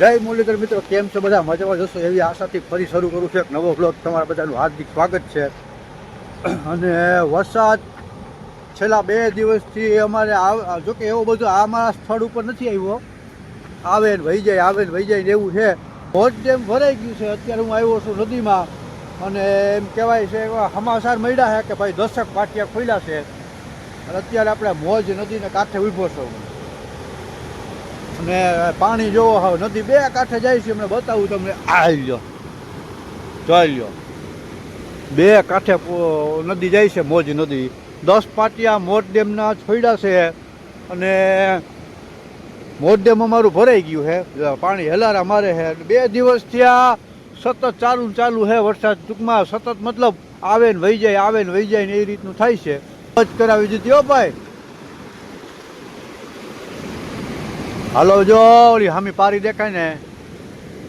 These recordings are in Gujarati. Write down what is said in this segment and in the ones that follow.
જય મુરલીધર મિત્રો, કેમ છો? બધા મજામાં? જશો એવી આશાથી ફરી શરૂ કરું છું એક નવો બ્લોગ તમારા બધાનું હાર્દિક સ્વાગત છે. અને વરસાદ છેલ્લા બે દિવસથી અમારે જો કે એવો બધો અમારા સ્થળ ઉપર નથી આવ્યો. આવે ને વહી જાય આવે ને વહી જાય ને એવું છે. હોટ ડેમ ભરાઈ ગયું છે, અત્યારે હું આવ્યો છું નદીમાં. અને એમ કહેવાય છે સમાચાર મળ્યા છે કે ભાઈ દશક પાટિયા ખોલ્યા છે. અને અત્યારે આપણે મોજ નદીને કાંઠે ઊભો છું. અને પાણી જોવો હવે, નદી બે કાંઠે જાય છે અમને બતાવું તમને. આવી લો ચાલ લ્યો. બે કાંઠે નદી જાય છે, મોજ નદી. દસ પાટિયા મોટ ડેમના છોડ્યા છે અને મોટ ડેમ અમારું ભરાઈ ગયું છે. પાણી હેલારા મારે છે. બે દિવસ ત્યાં સતત ચાલુ ચાલુ છે વરસાદ ટૂંકમાં. સતત મતલબ આવે ને વહી જાય, આવે ને વહી જાય ને એ રીતનું થાય છે. કરાવી દીધી હો ભાઈ. હાલો, જો ઓલી હામી પારી દેખાય ને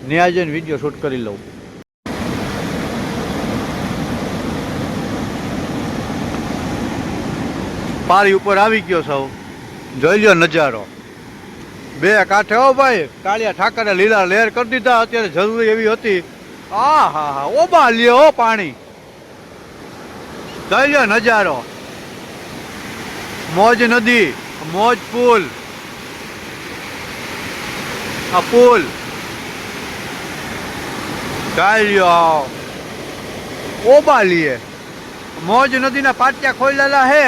ન્યા જઈને વીડિયો શૂટ કરી લઉં. પારી ઉપર આવી ગયો સૌ. જોઈ લો નજારો. બે કાંઠે હો ભાઈ, કાળિયા ઠાકરે લીલા લહેર કરી દીધા. અત્યારે જરૂરી એવી હતી. આ હા હા ઓબા લ્યો પાણી. જોઈ લો નજારો. મોજ નદી, મોજ પુલ. આ પુલ ચાલ્યો ઓબા લીએ મોજ નદીના પાટિયા ખોલેલા છે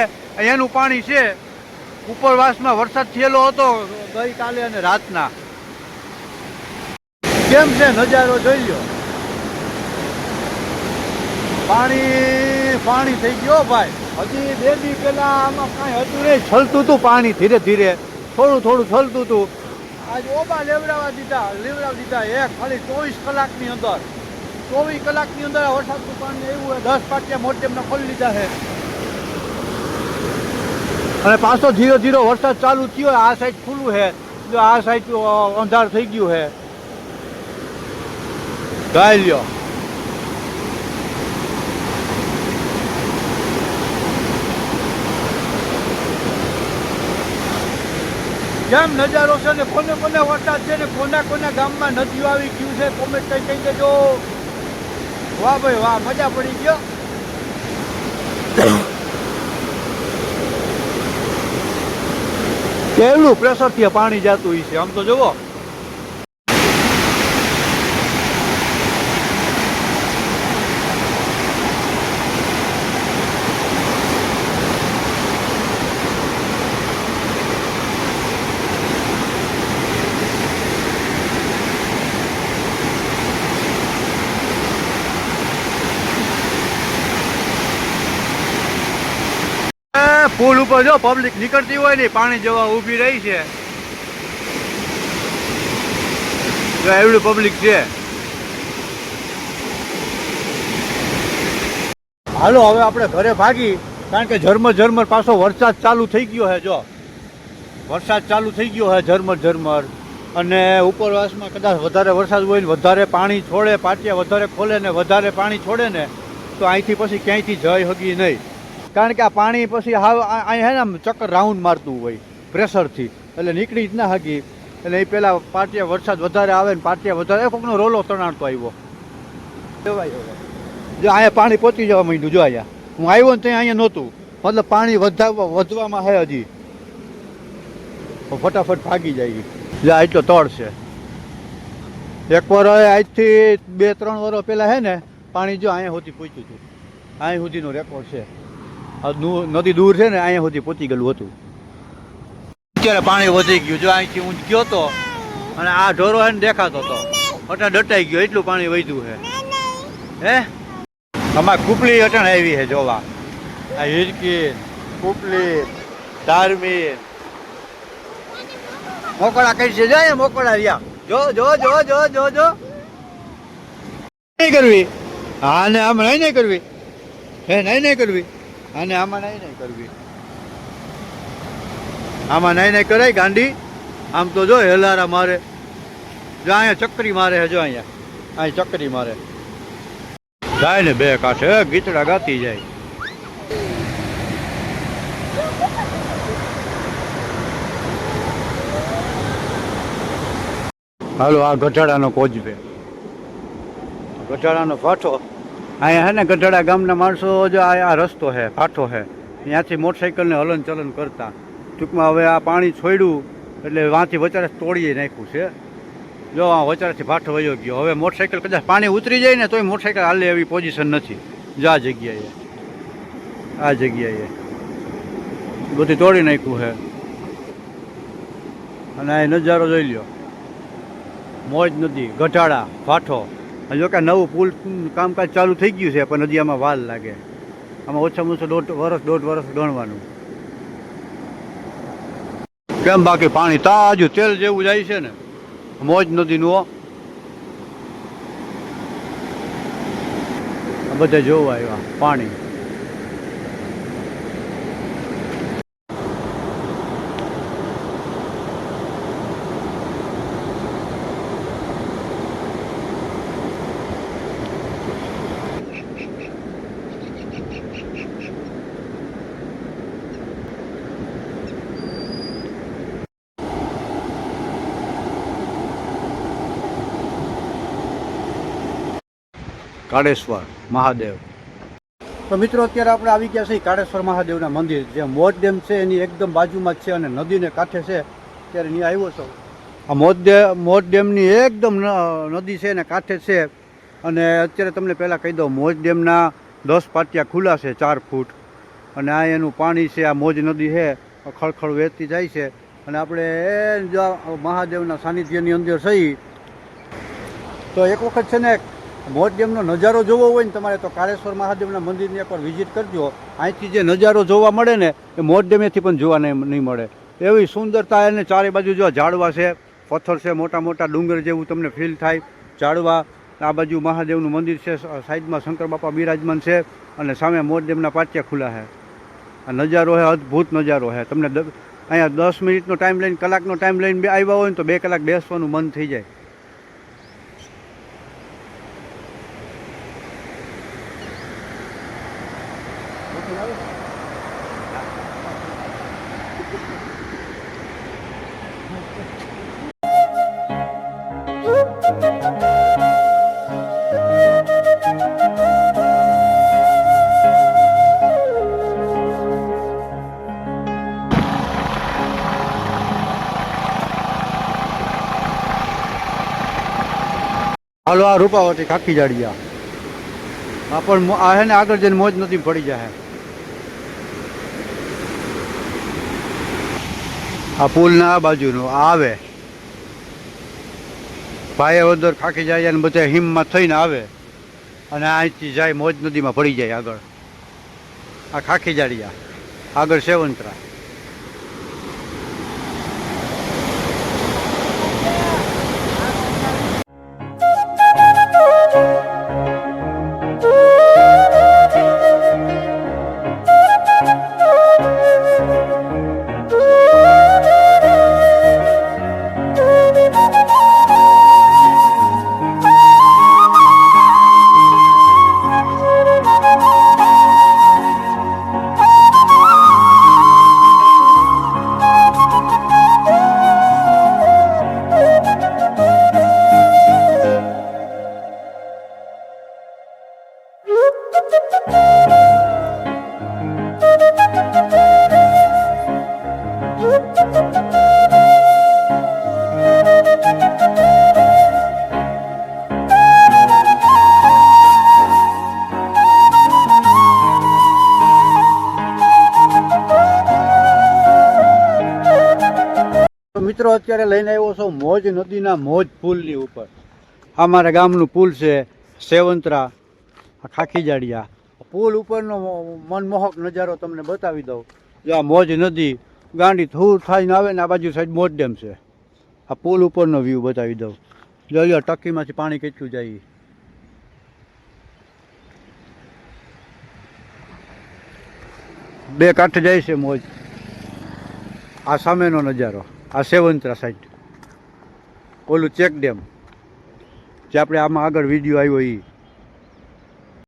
એનું પાણી છે. ઉપરવાસમાં વરસાદ થયેલો હતો ગઈકાલે અને રાતના. કેમ છે નજારો જોઈ લ્યો. પાણી પાણી થઈ ગયો ભાઈ. હજી બે દી પેલા આમાં કાંઈ હતું નહીં, છલતું હતું પાણી ધીરે ધીરે. થોડું થોડું છલતું હતું આજ ઓબા લેવડાવવા દીધા, લેવડાવી દીધા એક, ખાલી ચોવીસ કલાકની અંદર. ચોવીસ કલાકની અંદર વરસાદનું પાણી આવ્યું દસ પાટિયા મોટેમના ખોલી લીધા છે. અને પાછો ધીરો ધીરો વરસાદ ચાલુ થયો, આ સાઈડ ખુલ્લું છે. જો આ સાઈડ અંધાર થઈ ગયું છે. ગાય લ્યો. કેમ નજારો છે ને કોને કોને વરસાદ છે ને કોના કોના ગામમાં નદીઓ આવી ગયું છે કોમેન્ટ કઈ કઈ દેજો વાહ ભાઈ વાહ, મજા પડી ગયો. કેવડું પ્રેશરથી પાણી જતું છે? આમ તો જુઓ એ, પુલ ઉપર જો પબ્લિક નીકળતી હોય ને, પાણી જવા ઊભી રહી છે. જો એવડું પબ્લિક છે. હાલો, હવે આપણે ઘરે ભાગી, કારણ કે ઝરમર ઝરમર પાછો વરસાદ ચાલુ થઈ ગયો છે જો. વરસાદ ચાલુ થઈ ગયો છે ઝરમર ઝરમર. અને ઉપરવાસમાં કદાચ વધારે વરસાદ હોય ને, વધારે પાણી છોડે, પાટિયા વધારે ખોલે ને, વધારે પાણી છોડે ને, તો અહીંથી પછી ક્યાંયથી જઈ હગી નહીં. કારણ કે આ પાણી પછી હાવ અહીં હે ને ચક્કર રાઉન્ડ મારતું હોય, પ્રેશરથી. એટલે નીકળી જ ના હકી એટલે એ પહેલાં પાટિયા વરસાદ વધારે આવે ને પાટિયા વધારે કોકનો રોલો તણાણતો આવ્યો. જો અહીંયા પાણી પહોંચી જવા માંડ્યું, જો અહીંયા. હું આવ્યો ને ત્યાં અહીંયા નહોતું. મતલબ પાણી વધારવા વધવામાં હે હજી. ફટાફટ ભાગી જાય જો આટલો તળ છે. એક વાર આજથી બે ત્રણ વર્ષ પહેલાં હે ને, પાણી જો અહીંયા સુધી પહોંચ્યું હતું. અહીં સુધીનો રેકોર્ડ છે. નદી દૂર છે ને, અહીંયા સુધી પહોંચી ગયેલું હતું. અત્યારે પાણી વધી ગયું. જો અહીંથી હું ગયો તો, અને આ ઢોરો એને દેખાતો હતો અટાણ ડટાઈ ગયો, એટલું પાણી વધ્યું છે. હે? અમારે કુપલી અટણ આવી છે, જોવા. આ હિરકી, કુપલી, ધાર્મી. મોકળા કઈ છે? જાય મોકળા રહ્યા. જો જો જો જો જો જો. નહીં કરવી. હા, ને આમ નહીં નહીં કરવી. હે, નહીં નહીં કરવી. અને આમાં નહીં નહીં કરવી. આમાં નહીં નહીં કરાય ગાંડી. આમ તો જો હેલારા મારે. જો અહીંયા ચક્રી મારે જો અહીંયા. અહીં ચક્રી મારે. જાય ને બે કાંઠે ગીતડા ગાતી જાય. હાલો, આ ગઢાડાનો કોજવે ગઢાડાનો ફાટો. અહીંયા હે ને ગઢાડા ગામના માણસો જો આ રસ્તો છે ફાટો છે ત્યાંથી મોટરસાઇકલને હલન ચલન કરતા. ટૂંકમાં હવે આ પાણી છોડ્યું, એટલે વાંથી વચારે તોડીએ નાખ્યું છે. જો આ વચારેથી ફાટો વયો ગયો. હવે મોટરસાઇકલ કદાચ પાણી ઉતરી જાય ને તોય મોટરસાઇકલ હાલે એવી પોઝિશન નથી. જો આ જગ્યાએ આ જગ્યાએ. બધી તોડી નાખ્યું છે અને આ નજારો જોઈ લ્યો. મોજ નદી ગઢાડા ફાઠો જો કે નવું પુલ કામકાજ ચાલુ થઈ ગયું છે પણ હજી આમાં વાલ લાગે. આમાં ઓછામાં ઓછું દોઢ વર્ષ દોઢ વર્ષ ગણવાનું. કેમ બાકી પાણી તાજું તેલ જેવું જાય છે ને? મોજ નદીનું બધા જોવા આવ્યા પાણી. કાળેશ્વર, મહાદેવ. તો મિત્રો, અત્યારે આપણે આવી ગયા છીએ કાળેશ્વર મહાદેવના મંદિર, જે મોજ ડેમ છે, એની એકદમ બાજુમાં જ છે અને નદીને કાંઠે છે. ત્યારે ત્યાં આવ્યો છો. આ મોજ મોજ ડેમની એકદમ નદી છે ને કાંઠે છે. અને અત્યારે તમને પહેલાં કહી દઉં, મોજ ડેમના દસ પાટિયા ખુલ્લા છે ચાર ફૂટ. અને આ એનું પાણી છે, આ મોજ નદી છે, ખળખળ વહેતી જાય છે. અને આપણે એ મહાદેવના સાનિધ્યની અંદર થઈ તો એક વખત છે ને મોજ ડેમનો નજારો જોવો હોય ને તમારે તો કાળેશ્વર મહાદેવના મંદિરની એકવાર વિઝિટ કરજો. અહીંથી જે નજારો જોવા મળે ને, એ મોજ ડેમેથી પણ જોવા નહીં મળે. એવી સુંદરતા એને ચારે બાજુ જો ઝાડવા છે, પથ્થર છે, મોટા મોટા ડુંગર જેવું તમને ફીલ થાય, ઝાડવા, આ બાજુ મહાદેવનું મંદિર છે સાઈડમાં શંકર બાપા બિરાજમાન છે અને સામે મોજ ડેમના પાટિયા ખુલ્લા છે. આ નજારો છે, અદ્ભુત નજારો છે. તમને અહીંયા દસ મિનિટનો ટાઈમ લઈને કલાકનો ટાઈમ લઈને બે આવ્યા હોય ને તો બે કલાક બેસવાનું મન થઈ જાય. હાલો, આ રૂપાવટી ખાખી જાડિયા આ. પણ મો- આ હે ને આગળ જઈને મોજ નથી, પડી જાય આ પુલ ના આ બાજુનું, આવે. ભાઈ અંદર ખાખી જાય અને બધા હિમમાં થઈને આવે. અને અહીંથી જાય મોજ નદીમાં પડી જાય આગળ. આ ખાખી જાડિયા આગળ સેવંતરા તો અત્યારે લઈને આવ્યો છું મોજ નદીના મોજ પુલની ઉપર. આ મારા ગામનું પુલ છે સેવંતરા ખાખી જાડિયા પુલ ઉપરનો મનમોહક નજારો તમને બતાવી દઉં. જો આ મોજ નદી ગાંડી થૂર થઈને આવે ને આ બાજુ સાઈડ મોજ ડેમ છે. આ પુલ ઉપરનો વ્યૂ બતાવી દઉં. જો લ્યો ટકીમાંથી પાણી કેટલું જાય. બે કાંઠે જાય છે મોજ. આ સામેનો નજારો. આ સેવંતરા સાઈડ ઓલું ચેક ડેમ જે આપણે આમાં આગળ વીડિયો આવ્યો એ